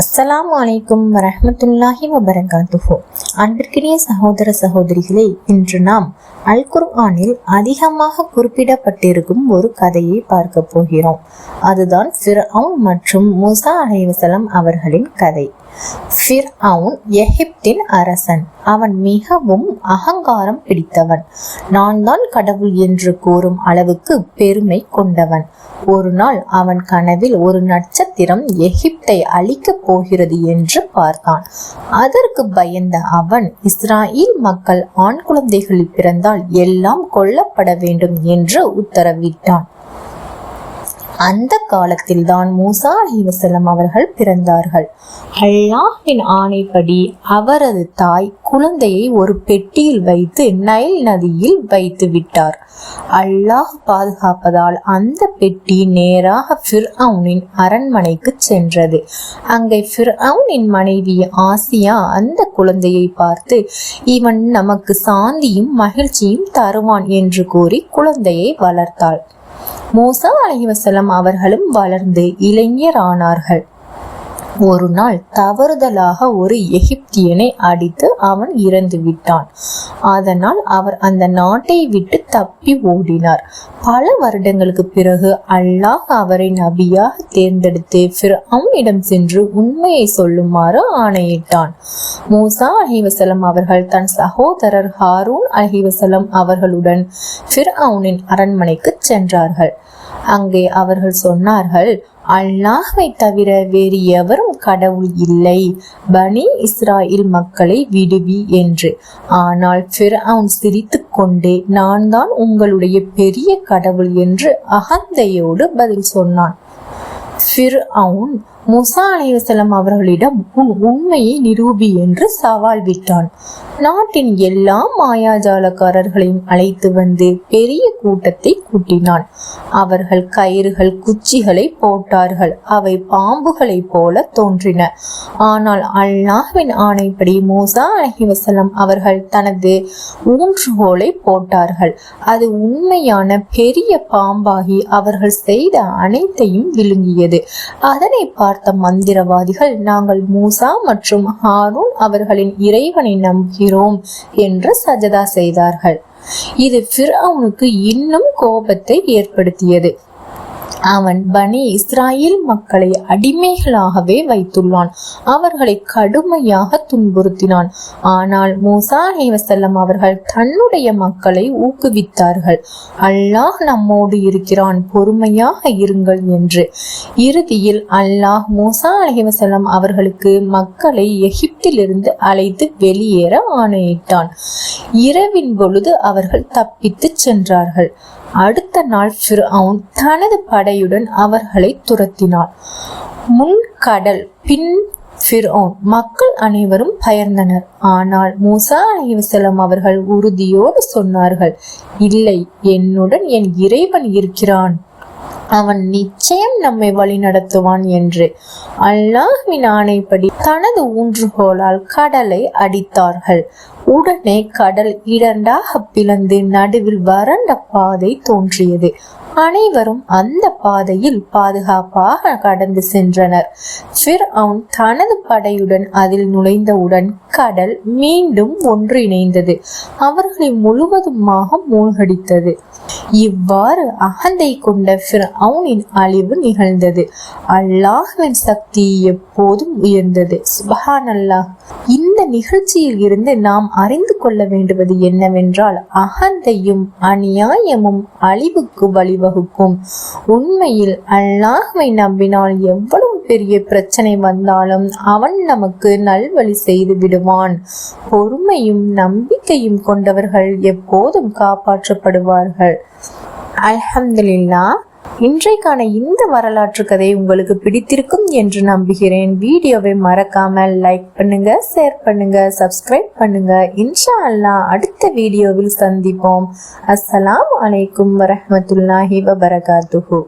அஸ்லாம் வலைக்கும் வரமத்துல்லாஹி வபரகாத்துஹோ. அன்பிற்கினிய சகோதர சகோதரிகளே இன்று நாம் அல் குர்ஆனில் அதிகமாக குறிப்பிடப்பட்டிருக்கும் ஒரு கதையை பார்க்க போகிறோம். அதுதான் ஃபிர்அவுன் மற்றும் முசா அலைவசலம் அவர்களின் கதை. ஃபிர்அவுன் எகிப்தின் அரசன். அவன் மிகவும் அகங்காரம் பிடித்தவன். நான் தான் கடவுள் என்று கூறும் அளவுக்கு பெருமை கொண்டவன். ஒரு நாள் அவன் கனவில் ஒரு நட்சத்திரம் எகிப்தை அழிக்கப் போகிறது என்று பார்த்தான். அதற்கு பயந்த அவன் இஸ்ராயில் மக்கள் ஆண் குழந்தைகளில் பிறந்தால் எல்லாம் கொல்லப்பட வேண்டும் என்று உத்தரவிட்டான். அந்த காலத்தில் தான் மூசா அலிவசலம் அவர்கள் பிறந்தார்கள். அல்லாஹின் ஆணைப்படி அவரது தாய் குழந்தையை ஒரு பெட்டியில் வைத்து நைல் நதியில் வைத்து விட்டார். அல்லாஹ் பாதுகாப்பதால் அந்த பெட்டி நேராக ஃபிர்அவுனின் அரண்மனைக்கு சென்றது. அங்கே ஃபிர்அவுனின் மனைவி ஆசியா அந்த குழந்தையை பார்த்து இவன் நமக்கு சாந்தியும் மகிழ்ச்சியும் தருவான் என்று கூறி குழந்தையை வளர்த்தாள். மூசா அலைவசலம் அவர்களும் வளர்ந்து இளைஞரானார்கள். ஒரு நாள் தவறுதலாக ஒரு எகிப்தியனை அடித்து அவன் இறந்து விட்டான். அதனால் அவர் அந்த நாட்டை விட்டு தப்பி ஓடினார். பல வருடங்களுக்கு பிறகு அல்லாஹ் அவரை நபியாக தேர்ந்தெடுத்து அவனிடம் சென்று உண்மையை சொல்லுமாறு ஆணையிட்டான். மூசா அஹிவசலம் அவர்கள் தன் சகோதரர் ஹாரூன் அஹிவசலம் அவர்களுடன் ஃபிர் அரண்மனைக்கு சென்றார்கள். அங்கே அவர்கள் சொன்னார்கள் அல்லாஹை தவிர வேறு எவரும் கடவுள் இல்லை. பனி இஸ்ராயில் மக்களை விடுவி என்று. ஆனால் ஃபிரவுன் சிரித்து கொண்டே நான் தான் உங்களுடைய பெரிய கடவுள் என்று அகந்தையோடு பதில் சொன்னான். ஃபிர் முசா அலைவசலம் அவர்களிடம் உன் உண்மையை நிரூபி என்று சவால் விட்டான். நாட்டின் எல்லா மாயாஜாலக்காரர்களையும் அழைத்து வந்து பெரிய கூட்டத்தை கூட்டினான். அவர்கள் கயிறுகள் குச்சிகளை போட்டார்கள். அவை பாம்புகளை போல தோன்றின. ஆனால் அல்லாஹ்வின் ஆணைப்படி மூசா அலஹிவசலம் அவர்கள் தனது ஊன்றுகோலை போட்டார்கள். அது உண்மையான பெரிய பாம்பாகி அவர்கள் செய்த அனைத்தையும் விழுங்கியது. அதனை பார்த்த மந்திரவாதிகள் நாங்கள் மூசா மற்றும் ஹாரூன் அவர்களின் இறைவனை நம்புகிறோம் என்று சஜதா செய்தார்கள். இது ஃபிர்அவுனுக்கு இன்னும் கோபத்தை ஏற்படுத்தியது. அவன் பனி இஸ்ராயேல் மக்களை அடிமைகளாகவே வைத்துள்ளான். அவர்களை கடுமையாக துன்புறுத்தினான். ஆனால் மூசா அலைவசல்லம் அவர்கள் தன்னுடைய மக்களை ஊக்குவித்தார்கள். அல்லாஹ் நம்மோடு இருக்கிறான் பொறுமையாக இருங்கள் என்று. இறுதியில் அல்லாஹ் மூசா அலைவசல்லம் அவர்களுக்கு மக்களை எகிப்திலிருந்து அழைத்து வெளியேற ஆணையிட்டான். இரவின் பொழுது அவர்கள் தப்பித்து சென்றார்கள். அடுத்த நாள் ஃபிர்அவுன் தனது படையுடன் அவர்களை துரத்தினான் முன் கடல் பின் ஃபிர்ஓன் மக்கள் அனைவரும் பயர்ந்தனர் ஆனால் மூசா அலைவசலம் அவர்கள் உறுதியோடு சொன்னார்கள் இல்லை என்னுடன் என் இறைவன் இருக்கிறான். அவன் நிச்சயம் நம்மை வழி நடத்துவான் என்று. அல்லாஹ்வின் ஆணைப்படி தனது ஊன்றுகோலால் கடலை அடித்தார்கள். உடனே கடல் இரண்டாக பிளந்து நடுவில் வறண்ட பாதை தோன்றியது. அனைவரும் அந்த பாதையில் பாதுகாப்பாக கடந்து சென்றனர். தனது படையுடன் அதில் நுழைந்தவுடன் கடல் மீண்டும் ஒன்றிணைந்தது. அவர்களை முழுவதுமாக மூழ்கடித்தது. இவ்வாறு அகந்தை கொண்ட ஃபிர்அவுனின் அழிவு நிகழ்ந்தது. அல்லாஹுவின் சக்தி எப்போதும் உயர்ந்தது. சுபஹான் அல்லாஹ் இந்த நிகழ்ச்சியில் இருந்து நாம் அறிந்து கொள்ள வேண்டுவது என்னவென்றால் அகந்தையும் அநியாயமும் அழிவுக்கு வழிவகுக்கும். உண்மையில் அல்லாஹ்வை நம்பினால் எவ்வளவு பெரிய பிரச்சனை வந்தாலும் அவன் நமக்கு நல்வழி செய்து விடுவான். பொறுமையும் நம்பிக்கையும் கொண்டவர்கள் எப்போதும் காப்பாற்றப்படுவார்கள். அல்ஹம்துலில்லா இன்றைக்கான இந்த வரலாற்று கதை உங்களுக்கு பிடித்திருக்கும் என்று நம்புகிறேன். வீடியோவை மறக்காம லைக் பண்ணுங்க ஷேர் பண்ணுங்க சப்ஸ்கிரைப் பண்ணுங்க. இன்ஷா அல்லா அடுத்த வீடியோவில் சந்திப்போம். அஸ்ஸலாம் அலைக்கும் வரமத்துல்லாஹி வபரகாத்துஹூ.